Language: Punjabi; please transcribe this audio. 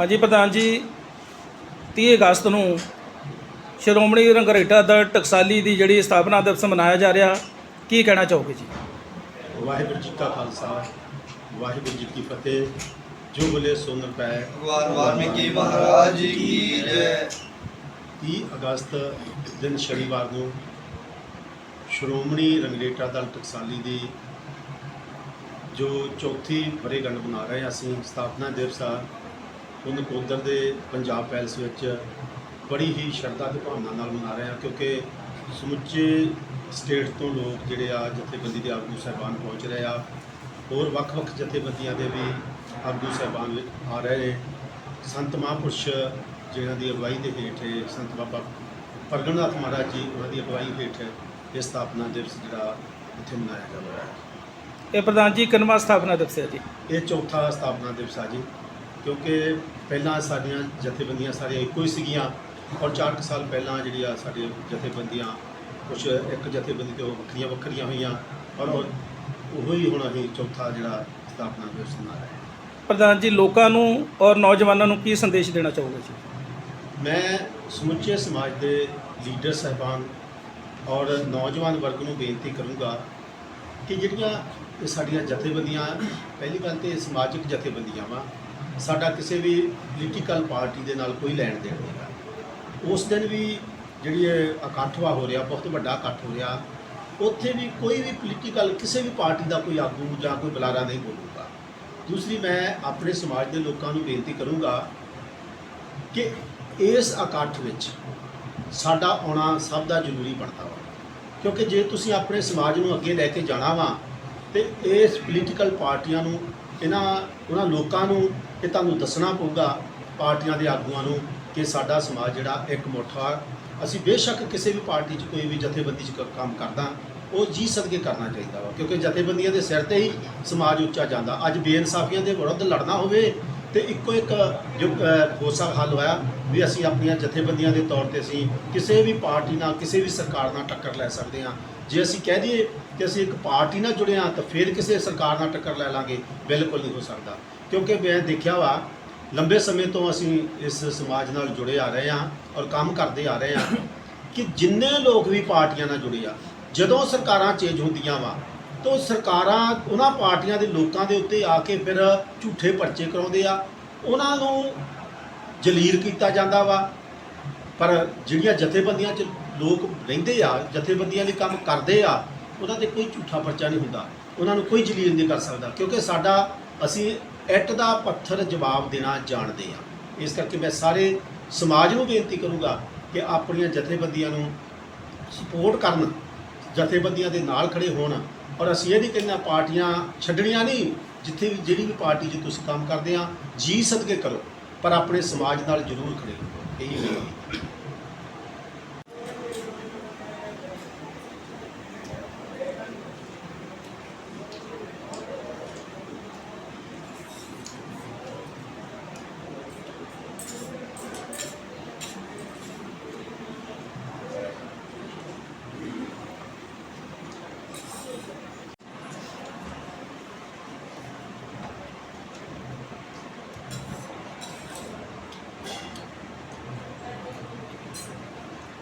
ਹਾਂਜੀ ਪ੍ਰਧਾਨ ਜੀ 30 ਅਗਸਤ ਨੂੰ ਸ਼੍ਰੋਮਣੀ ਰੰਗਰੇਟਾ ਦਲ ਟਕਸਾਲੀ ਦੀ ਜਿਹੜੀ ਸਥਾਪਨਾ ਦਿਵਸ ਮਨਾਇਆ ਜਾ ਰਿਹਾ ਕੀ ਕਹਿਣਾ ਚਾਹੋਗੇ ਜੀ? ਵਾਹਿਗੁਰੂ ਜੀ ਕਾ ਖਾਲਸਾ ਵਾਹਿਗੁਰੂ ਜੀ ਕੀ ਫਤਿਹ। ਜੋ ਬੋਲੇ ਸੁਨ ਪੈ। ਵਾਰ ਵਾਲਮੀਕੀ ਮਹਾਰਾਜ ਜੀ ਕੀ ਜੈ। 30 ਅਗਸਤ ਦਿਨ ਸ਼ਨੀਵਾਰ ਨੂੰ ਸ਼੍ਰੋਮਣੀ ਰੰਗਰੇਟਾ ਦਲ ਟਕਸਾਲੀ ਦੀ ਜੋ ਚੌਥੀ ਵਰ੍ਹੇਗੰਢ ਮਨਾ ਰਹੇ ਹਾਂ ਅਸੀਂ ਸਥਾਪਨਾ ਦਿਵਸ ਆ। ਉਹ ਨਕੋਦਰ ਦੇ ਪੰਜਾਬ ਪੈਲਸ ਵਿੱਚ ਬੜੀ ਹੀ ਸ਼ਰਧਾ ਤੇ ਭਾਵਨਾ ਨਾਲ ਮਨਾ ਰਹੇ ਹਾਂ ਕਿਉਂਕਿ ਸਮੁੱਚੇ ਸਟੇਟ ਤੋਂ ਲੋਕ ਜਿਹੜੇ ਆ ਜਥੇਬੰਦੀ ਦੇ ਆਗੂ ਸਾਹਿਬਾਨ ਪਹੁੰਚ ਰਹੇ ਆ। ਹੋਰ ਵੱਖ-ਵੱਖ ਜਥੇਬੰਦੀਆਂ ਦੇ ਵੀ ਆਗੂ ਸਾਹਿਬਾਨ ਆ ਰਹੇ ਨੇ। ਸੰਤ ਮਹਾਂਪੁਰਸ਼ ਜਿਹਨਾਂ ਦੀ ਅਗਵਾਈ ਦੇ ਹੇਠ ਸੰਤ ਬਾਬਾ ਪਰਗਣਨਾਥ ਮਹਾਰਾਜ ਜੀ ਉਹਨਾਂ ਦੀ ਅਗਵਾਈ ਹੇਠ ਇਹ ਸਥਾਪਨਾ ਦਿਵਸ ਜਿਹੜਾ ਇੱਥੇ ਮਨਾਇਆ ਜਾ ਰਿਹਾ ਹੈ। ਇਹ ਪ੍ਰਧਾਨ ਜੀ ਕਿੰਨਵਾਂ ਸਥਾਪਨਾ ਦਿਵਸ ਹੈ ਜੀ? ਇਹ ਚੌਥਾ ਸਥਾਪਨਾ ਦਿਵਸ ਆ ਜੀ। ਕਿਉਂਕਿ ਪਹਿਲਾਂ ਸਾਡੀਆਂ ਜਥੇਬੰਦੀਆਂ ਸਾਰੀਆਂ ਇੱਕੋ ਹੀ ਸੀਗੀਆਂ ਔਰ 4 ਸਾਲ ਪਹਿਲਾਂ ਜਿਹੜੀ ਆ ਸਾਡੀ ਜਥੇਬੰਦੀਆਂ ਕੁਝ ਇੱਕ ਜਥੇਬੰਦੀ ਤੋਂ ਵੱਖਰੀਆਂ ਵੱਖਰੀਆਂ ਹੋਈਆਂ ਔਰ ਉਹ ਹੀ ਹੁਣ ਅਸੀਂ ਚੌਥਾ ਜਿਹੜਾ ਸਥਾਪਨਾ ਦਿਵਸ ਮਨਾ ਰਹੇ ਹਾਂ ਪ੍ਰਧਾਨ ਜੀ ਲੋਕਾਂ ਨੂੰ ਔਰ ਨੌਜਵਾਨਾਂ ਨੂੰ ਕੀ ਸੰਦੇਸ਼ ਦੇਣਾ ਚਾਹੋਗੇ ਜੀ? ਮੈਂ ਸਮੁੱਚੇ ਸਮਾਜ ਦੇ ਲੀਡਰ ਸਹਿਬਾਨ ਔਰ ਨੌਜਵਾਨ ਵਰਗ ਨੂੰ ਬੇਨਤੀ ਕਰੂੰਗਾ ਕਿ ਜਿਹੜੀਆਂ ਸਾਡੀਆਂ ਜਥੇਬੰਦੀਆਂ ਪਹਿਲੀ ਗੱਲ ਤੇ ਇਹ ਸਮਾਜਿਕ ਜਥੇਬੰਦੀਆਂ ਵਾ ਸਾਡਾ ਕਿਸੇ ਵੀ ਪੋਲੀਟੀਕਲ ਪਾਰਟੀ ਦੇ ਨਾਲ ਕੋਈ ਲੈਣ ਦੇਣ ਨਹੀਂ ਉਸ ਦਿਨ ਵੀ ਜਿਹੜੀ ਇਹ ਇਕੱਠ ਹੋ ਰਿਹਾ, ਬਹੁਤ ਵੱਡਾ ਇਕੱਠ ਹੋ ਰਿਹਾ, ਉੱਥੇ ਵੀ ਕੋਈ ਵੀ ਪੋਲੀਟੀਕਲ ਕਿਸੇ ਵੀ ਪਾਰਟੀ ਦਾ ਕੋਈ ਆਗੂ ਜਾਂ ਕੋਈ ਬੁਲਾਰਾ ਨਹੀਂ ਬੋਲੂਗਾ। ਦੂਸਰੀ, ਮੈਂ ਆਪਣੇ ਸਮਾਜ ਦੇ ਲੋਕਾਂ ਨੂੰ ਬੇਨਤੀ ਕਰੂੰਗਾ ਕਿ ਇਸ ਇਕੱਠ ਵਿੱਚ ਸਾਡਾ ਆਉਣਾ ਸਭ ਦਾ ਜ਼ਰੂਰੀ ਬਣਦਾ ਵਾ। ਕਿਉਂਕਿ ਜੇ ਤੁਸੀਂ ਆਪਣੇ ਸਮਾਜ ਨੂੰ ਅੱਗੇ ਲੈ ਕੇ ਜਾਣਾ ਵਾ ਤੇ ਇਸ ਪੋਲੀਟੀਕਲ ਪਾਰਟੀਆਂ ਨੂੰ ਇਹਨਾਂ ਉਹਨਾਂ ਲੋਕਾਂ ਨੂੰ ਇਹ ਤੁਹਾਨੂੰ ਦੱਸਣਾ ਪਊਗਾ ਪਾਰਟੀਆਂ ਦੇ ਆਗੂਆਂ ਨੂੰ ਕਿ ਸਾਡਾ ਸਮਾਜ ਜਿਹੜਾ ਇੱਕ ਮੁੱਠਾ ਅਸੀਂ ਬੇਸ਼ੱਕ ਕਿਸੇ ਵੀ ਪਾਰਟੀ 'ਚ ਕੋਈ ਵੀ ਜਥੇਬੰਦੀ 'ਚ ਕੰਮ ਕਰਦਾ ਉਹ ਜੀ ਸਦਕੇ ਕਰਨਾ ਚਾਹੀਦਾ ਵਾ ਕਿਉਂਕਿ ਜਥੇਬੰਦੀਆਂ ਦੇ ਸਿਰ ਤੇ ਹੀ ਸਮਾਜ ਉੱਚਾ ਜਾਂਦਾ। ਅੱਜ ਬੇਇਨਸਾਫੀਆਂ ਦੇ ਵਿਰੁੱਧ ਲੜਨਾ ਹੋਵੇ ਤੇ ਇੱਕੋ ਇੱਕ ਜੋ ਅ, ਹੋਸਾ ਹੱਲ ਹੋਇਆ ਵੀ ਅਸੀਂ ਆਪਣੀਆਂ ਜਥੇਬੰਦੀਆਂ ਦੇ ਤੌਰ ਤੇ ਅਸੀਂ ਕਿਸੇ ਵੀ ਪਾਰਟੀ ਨਾਲ ਕਿਸੇ ਵੀ ਸਰਕਾਰ ਨਾਲ ਟੱਕਰ ਲੈ ਸਕਦੇ ਹਾਂ। ਜੇ ਅਸੀਂ ਕਹਿ ਦਈਏ ਕਿ ਅਸੀਂ ਇੱਕ ਪਾਰਟੀ ਨਾਲ ਜੁੜੇ ਹਾਂ, ਤਾਂ ਫਿਰ ਕਿਸੇ ਸਰਕਾਰ ਨਾਲ ਟੱਕਰ ਲੈ ਲਾਂਗੇ, ਬਿਲਕੁਲ ਨਹੀਂ ਹੋ ਸਕਦਾ। ਕਿਉਂਕਿ ਮੈਂ ਦੇਖਿਆ ਵਾ, ਲੰਬੇ ਸਮੇਂ ਤੋਂ ਅਸੀਂ ਇਸ ਸਮਾਜ ਨਾਲ ਜੁੜੇ ਆ ਰਹੇ ਹਾਂ ਔਰ ਕੰਮ ਕਰਦੇ ਆ ਰਹੇ ਹਾਂ ਕਿ ਜਿੰਨੇ ਲੋਕ ਵੀ ਪਾਰਟੀਆਂ ਨਾਲ ਜੁੜੇ ਆ, ਜਦੋਂ ਸਰਕਾਰਾਂ ਚੇਂਜ ਹੁੰਦੀਆਂ ਵਾ, ਤਾਂ ਸਰਕਾਰਾਂ ਉਹਨਾਂ ਪਾਰਟੀਆਂ ਦੇ ਲੋਕਾਂ ਦੇ ਉੱਤੇ ਆ ਕੇ ਫਿਰ ਝੂਠੇ ਪਰਚੇ ਕਰਾਉਂਦੇ ਆ। ਉਹਨਾਂ ਨੂੰ ਜਲੀਲ ਕੀਤਾ ਜਾਂਦਾ ਵਾ, ਪਰ ਜਿਹੜੀਆਂ ਜਥੇਬੰਦੀਆਂ 'ਚ ਲੋਕ ਰਹਿੰਦੇ ਆ, ਜਥੇਬੰਦੀਆਂ ਲਈ ਕੰਮ ਕਰਦੇ ਆ ਉਹਨਾਂ ਤੇ ਕੋਈ ਝੂਠਾ ਪਰਚਾ ਨਹੀਂ ਹੁੰਦਾ। ਉਹਨਾਂ ਨੂੰ ਕੋਈ ਜਲੀਲ ਨਹੀਂ ਕਰ ਸਕਦਾ, ਕਿਉਂਕਿ ਸਾਡਾ ਅਸੀਂ ਇੱਟ ਦਾ ਪੱਥਰ ਜਵਾਬ ਦੇਣਾ ਜਾਣਦੇ ਆ। ਇਸ ਕਰਕੇ ਮੈਂ ਸਾਰੇ ਸਮਾਜ ਨੂੰ ਬੇਨਤੀ ਕਰੂੰਗਾ ਕਿ ਆਪਣੀਆਂ ਜਥੇਬੰਦੀਆਂ ਨੂੰ ਸਪੋਰਟ ਕਰਨ, ਜਥੇਬੰਦੀਆਂ ਦੇ ਨਾਲ ਖੜੇ ਹੋਣ। ਔਰ ਅਸੀਂ ਇਹ ਨਹੀਂ ਕਹਿੰਦੇ ਪਾਰਟੀਆਂ ਛੱਡਣੀਆਂ ਨਹੀਂ, ਜਿੱਥੇ ਵੀ ਜਿਹੜੀ ਵੀ ਪਾਰਟੀ 'ਚ ਤੁਸੀਂ ਕੰਮ ਕਰਦੇ ਆ, ਜੀ ਸਦਕੇ ਕਰੋ, ਪਰ ਆਪਣੇ ਸਮਾਜ ਨਾਲ ਜ਼ਰੂਰ ਖੜੇ ਰਹੋ। ਇਹੀ ਮੇਰੀ